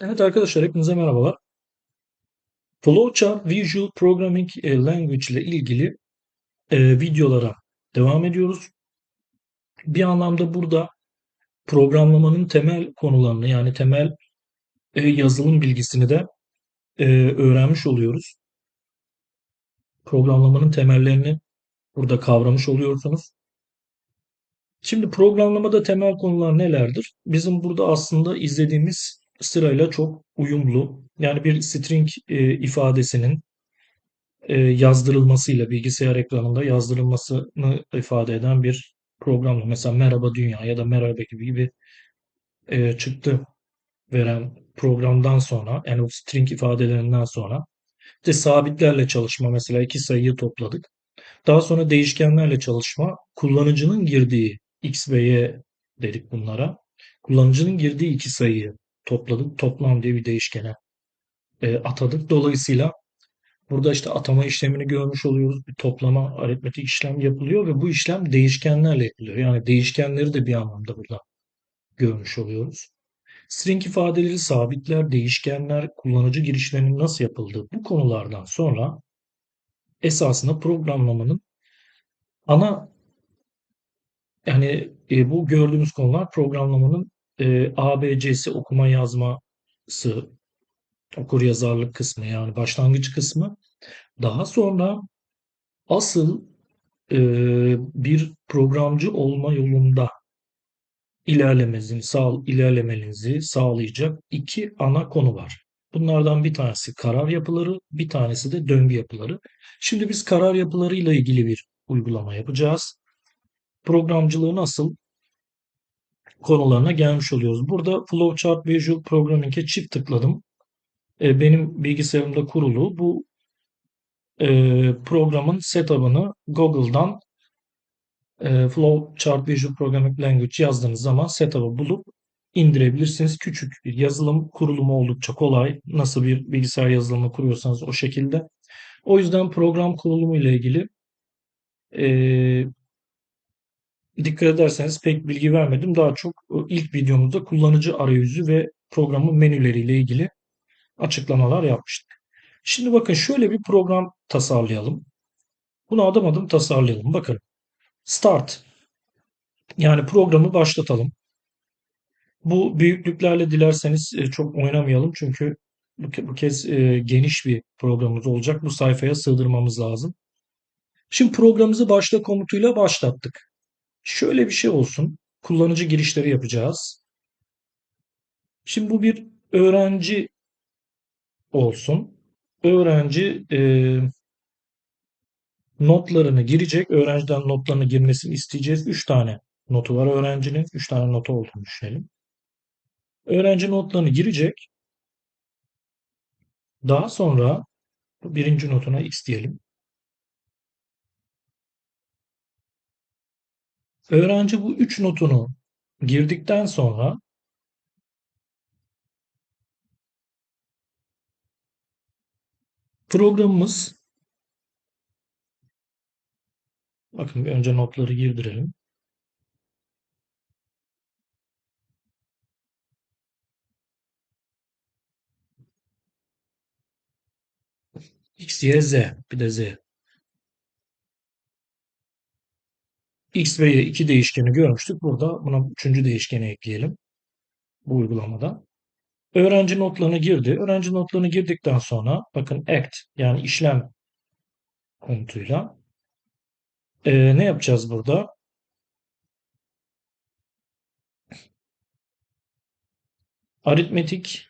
Evet arkadaşlar hepinize merhabalar. Flowchart Visual Programming e, Language ile ilgili e, videolara devam ediyoruz. Bir anlamda burada programlamanın temel konularını yani temel e, yazılım bilgisini de e, öğrenmiş oluyoruz. Programlamanın temellerini burada kavramış oluyorsunuz. Şimdi programlamada temel konular nelerdir? Bizim burada aslında izlediğimiz sırayla çok uyumlu. Yani bir string e, ifadesinin e, yazdırılmasıyla bilgisayar ekranında yazdırılmasını ifade eden bir programla mesela merhaba dünya ya da merhaba gibi gibi e, çıktı veren programdan sonra yani o string ifadelerinden sonra işte sabitlerle çalışma mesela iki sayıyı topladık. Daha sonra değişkenlerle çalışma kullanıcının girdiği x ve y dedik bunlara. Kullanıcının girdiği iki sayıyı topladık. Toplam diye bir değişkene e, atadık. Dolayısıyla Burada işte atama işlemini görmüş oluyoruz. Bir toplama aritmetik işlem yapılıyor ve bu işlem değişkenlerle yapılıyor. Yani değişkenleri de bir anlamda burada görmüş oluyoruz. String ifadeleri, sabitler, değişkenler, kullanıcı girişlerinin nasıl yapıldığı bu konulardan sonra esasında programlamanın ana yani e, bu gördüğümüz konular programlamanın e, ABC'si okuma yazması, okur yazarlık kısmı yani başlangıç kısmı. Daha sonra asıl e, bir programcı olma yolunda ilerlemenizi, sağ, ilerlemenizi sağlayacak iki ana konu var. Bunlardan bir tanesi karar yapıları, bir tanesi de döngü yapıları. Şimdi biz karar yapılarıyla ilgili bir uygulama yapacağız. Programcılığı nasıl konularına gelmiş oluyoruz. Burada Flowchart Visual Programming'e çift tıkladım. E, benim bilgisayarımda kurulu. Bu e, programın setup'ını Google'dan e, Flowchart Visual Programming Language yazdığınız zaman setup'ı bulup indirebilirsiniz. Küçük bir yazılım kurulumu oldukça kolay. Nasıl bir bilgisayar yazılımı kuruyorsanız o şekilde. O yüzden program kurulumu ile ilgili e, dikkat ederseniz pek bilgi vermedim. Daha çok ilk videomuzda kullanıcı arayüzü ve programın menüleriyle ilgili açıklamalar yapmıştık. Şimdi bakın şöyle bir program tasarlayalım. Bunu adım adım tasarlayalım. Bakın Start. Yani programı başlatalım. Bu büyüklüklerle dilerseniz e, çok oynamayalım çünkü bu kez e, geniş bir programımız olacak. Bu sayfaya sığdırmamız lazım. Şimdi programımızı başla komutuyla başlattık. Şöyle bir şey olsun. Kullanıcı girişleri yapacağız. Şimdi bu bir öğrenci olsun. Öğrenci e, notlarını girecek. Öğrenciden notlarını girmesini isteyeceğiz. 3 tane notu var öğrencinin. 3 tane notu olduğunu düşünelim. Öğrenci notlarını girecek. Daha sonra birinci notuna x diyelim. Öğrenci bu 3 notunu girdikten sonra programımız bakın bir önce notları girdirelim. X, Y, Z. Bir de Z. X ve Y iki değişkeni görmüştük. Burada buna üçüncü değişkeni ekleyelim. Bu uygulamada. Öğrenci notlarını girdi. Öğrenci notlarını girdikten sonra bakın act yani işlem komutuyla e, ne yapacağız burada? Aritmetik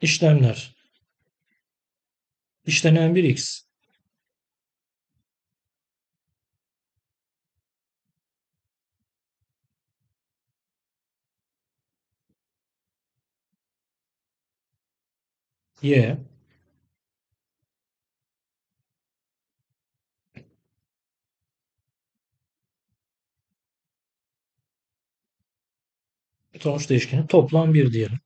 işlemler işlenen bir x y sonuç değişkeni toplam 1 diyelim.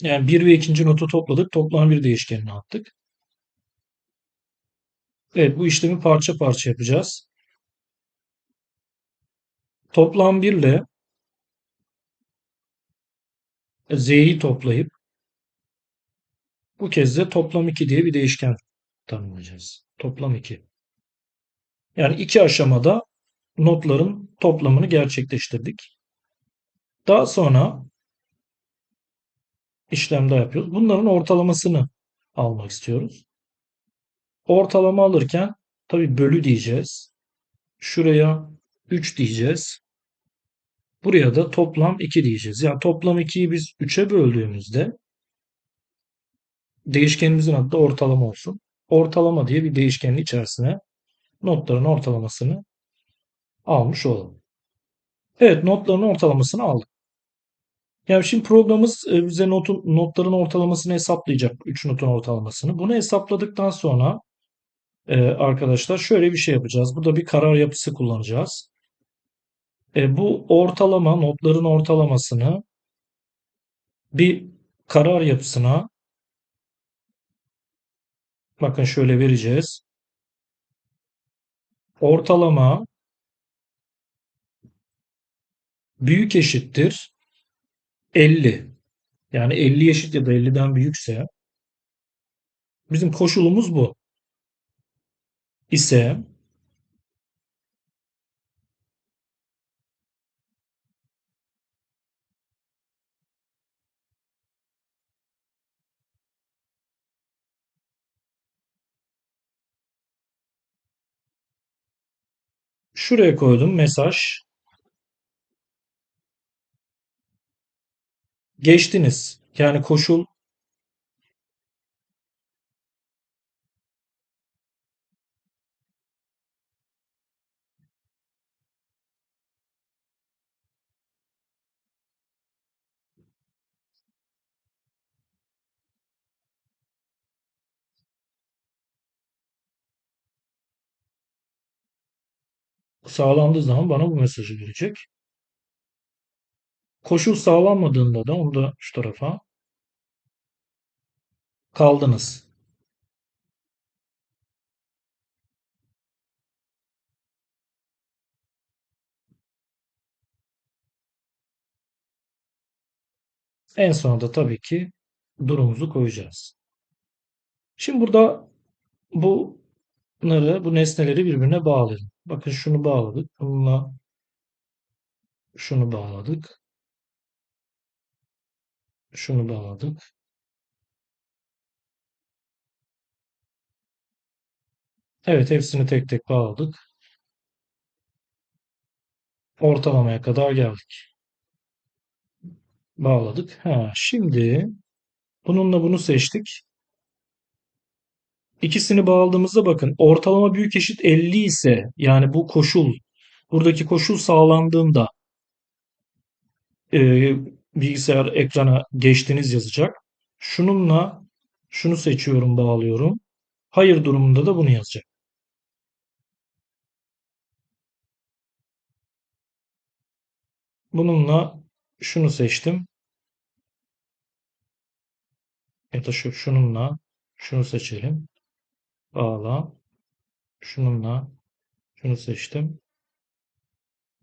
Yani bir ve ikinci notu topladık. Toplam bir değişkenine attık. Evet bu işlemi parça parça yapacağız. Toplam 1 ile z'yi toplayıp bu kez de toplam 2 diye bir değişken tanımlayacağız. Toplam 2. Yani iki aşamada notların toplamını gerçekleştirdik. Daha sonra işlemde yapıyoruz. Bunların ortalamasını almak istiyoruz. Ortalama alırken tabi bölü diyeceğiz. Şuraya 3 diyeceğiz. Buraya da toplam 2 diyeceğiz. Yani toplam 2'yi biz 3'e böldüğümüzde değişkenimizin adı da ortalama olsun. Ortalama diye bir değişkenin içerisine notların ortalamasını almış olalım. Evet notların ortalamasını aldık. Yani şimdi programımız e, bize notun, notların ortalamasını hesaplayacak. 3 notun ortalamasını. Bunu hesapladıktan sonra e, arkadaşlar şöyle bir şey yapacağız. Burada bir karar yapısı kullanacağız. E, bu ortalama, notların ortalamasını bir karar yapısına bakın şöyle vereceğiz. Ortalama büyük eşittir 50. Yani 50 eşit ya da 50'den büyükse bizim koşulumuz bu. İse şuraya koydum mesaj. Geçtiniz. Yani koşul sağlandığı zaman bana bu mesajı gelecek. Koşul sağlanmadığında da onu da şu tarafa kaldınız. En sonunda tabii ki durumumuzu koyacağız. Şimdi burada bunları, bu nesneleri birbirine bağlayalım. Bakın şunu bağladık. Bununla şunu bağladık. Şunu bağladık. Evet hepsini tek tek bağladık. Ortalamaya kadar geldik. Bağladık. Ha, şimdi bununla bunu seçtik. İkisini bağladığımızda bakın ortalama büyük eşit 50 ise yani bu koşul buradaki koşul sağlandığında e, bilgisayar ekrana geçtiniz yazacak. Şununla şunu seçiyorum bağlıyorum. Hayır durumunda da bunu yazacak. Bununla şunu seçtim. Ya da şu, şununla şunu seçelim. Bağla. Şununla şunu seçtim.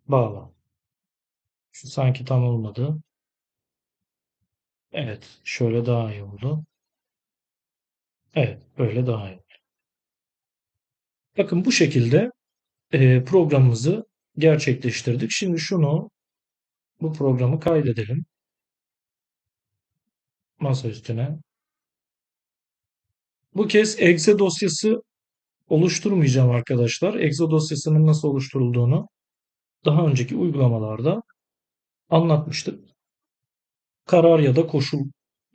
Bağla. Şu sanki tam olmadı. Evet. Şöyle daha iyi oldu. Evet. Böyle daha iyi. Bakın bu şekilde e, programımızı gerçekleştirdik. Şimdi şunu bu programı kaydedelim. Masa üstüne. Bu kez exe dosyası oluşturmayacağım arkadaşlar. Exe dosyasının nasıl oluşturulduğunu daha önceki uygulamalarda anlatmıştık. Karar ya da koşul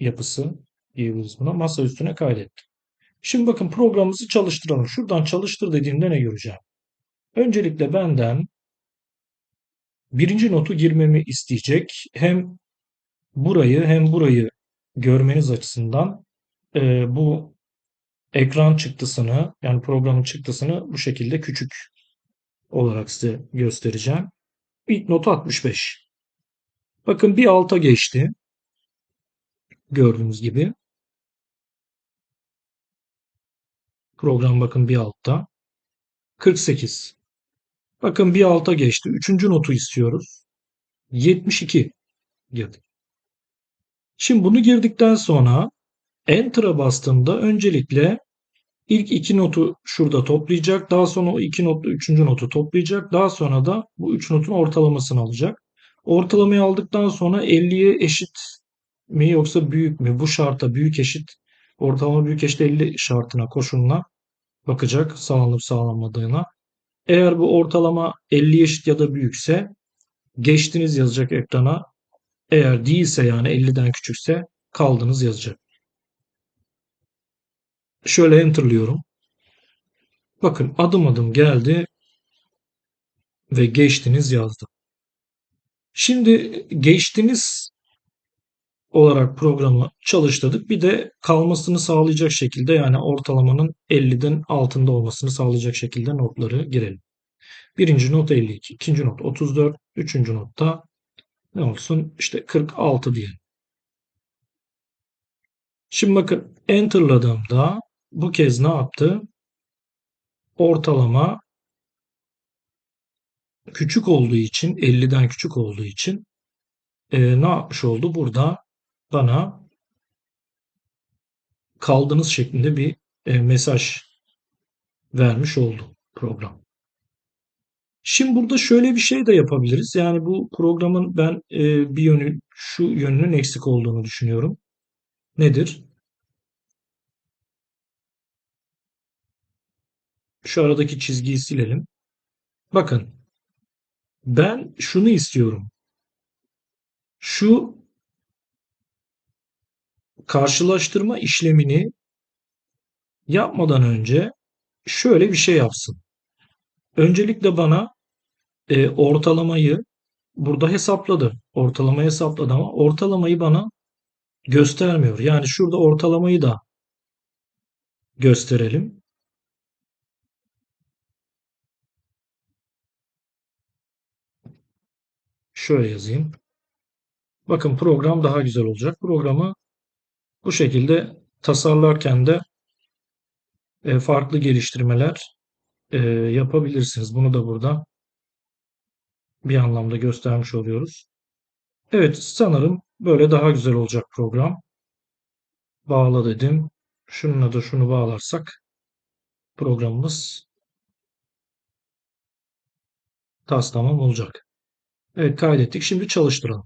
yapısı diyebiliriz buna. Masa üstüne kaydettim. Şimdi bakın programımızı çalıştıralım. Şuradan çalıştır dediğimde ne göreceğim? Öncelikle benden birinci notu girmemi isteyecek. Hem burayı hem burayı görmeniz açısından e, bu ekran çıktısını yani programın çıktısını bu şekilde küçük olarak size göstereceğim. İlk notu 65. Bakın bir alta geçti. Gördüğünüz gibi. Program bakın bir altta. 48. Bakın bir alta geçti. Üçüncü notu istiyoruz. 72 girdik. Şimdi bunu girdikten sonra Enter'a bastığımda öncelikle ilk iki notu şurada toplayacak. Daha sonra o iki notlu üçüncü notu toplayacak. Daha sonra da bu üç notun ortalamasını alacak. Ortalamayı aldıktan sonra 50'ye eşit mi yoksa büyük mü? Bu şarta büyük eşit ortalama büyük eşit 50 şartına koşuluna bakacak sağlanıp sağlanmadığına. Eğer bu ortalama 50 eşit ya da büyükse geçtiniz yazacak ekrana. Eğer değilse yani 50'den küçükse kaldınız yazacak. Şöyle enterlıyorum. Bakın adım adım geldi ve geçtiniz yazdı. Şimdi geçtiniz olarak programı çalıştırdık. Bir de kalmasını sağlayacak şekilde yani ortalamanın 50'den altında olmasını sağlayacak şekilde notları girelim. Birinci not 52, ikinci not 34, üçüncü notta ne olsun işte 46 diyelim. Şimdi bakın enterladığımda bu kez ne yaptı? Ortalama küçük olduğu için 50'den küçük olduğu için e, ne yapmış oldu? Burada bana kaldınız şeklinde bir e, mesaj vermiş oldu program. Şimdi burada şöyle bir şey de yapabiliriz. Yani bu programın ben e, bir yönü şu yönünün eksik olduğunu düşünüyorum. Nedir? Şu aradaki çizgiyi silelim. Bakın ben şunu istiyorum. Şu karşılaştırma işlemini yapmadan önce şöyle bir şey yapsın. Öncelikle bana e, ortalamayı burada hesapladı. Ortalamayı hesapladı ama ortalamayı bana göstermiyor. Yani şurada ortalamayı da gösterelim. Şöyle yazayım. Bakın program daha güzel olacak. Programı bu şekilde tasarlarken de e, farklı geliştirmeler e, yapabilirsiniz. Bunu da burada bir anlamda göstermiş oluyoruz. Evet sanırım böyle daha güzel olacak program. Bağla dedim. Şununla da şunu bağlarsak programımız tas olacak. Evet kaydettik. Şimdi çalıştıralım.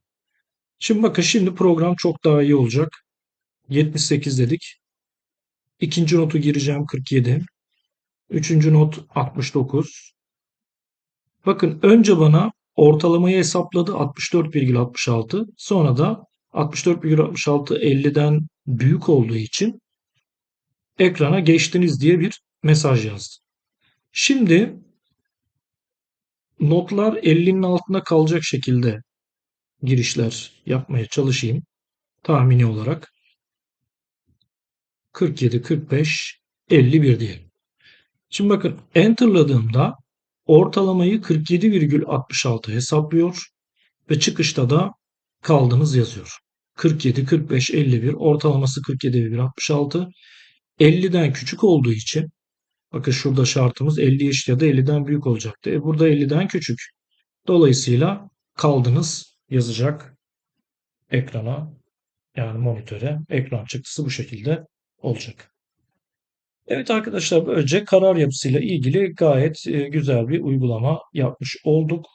Şimdi bakın şimdi program çok daha iyi olacak. 78 dedik. İkinci notu gireceğim 47. Üçüncü not 69. Bakın önce bana ortalamayı hesapladı 64,66. Sonra da 64,66 50'den büyük olduğu için ekrana geçtiniz diye bir mesaj yazdı. Şimdi notlar 50'nin altında kalacak şekilde girişler yapmaya çalışayım. Tahmini olarak 47, 45, 51 diyelim. Şimdi bakın enterladığımda ortalamayı 47,66 hesaplıyor ve çıkışta da kaldınız yazıyor. 47, 45, 51 ortalaması 47,66 50'den küçük olduğu için bakın şurada şartımız 50 eşit ya da 50'den büyük olacaktı. E burada 50'den küçük. Dolayısıyla kaldınız yazacak ekrana yani monitöre ekran çıktısı bu şekilde olacak. Evet arkadaşlar böylece karar yapısıyla ilgili gayet e, güzel bir uygulama yapmış olduk.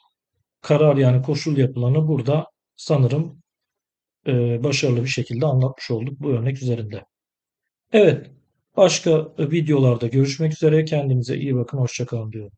Karar yani koşul yapılanı burada sanırım e, başarılı bir şekilde anlatmış olduk bu örnek üzerinde. Evet başka videolarda görüşmek üzere kendinize iyi bakın hoşçakalın diyorum.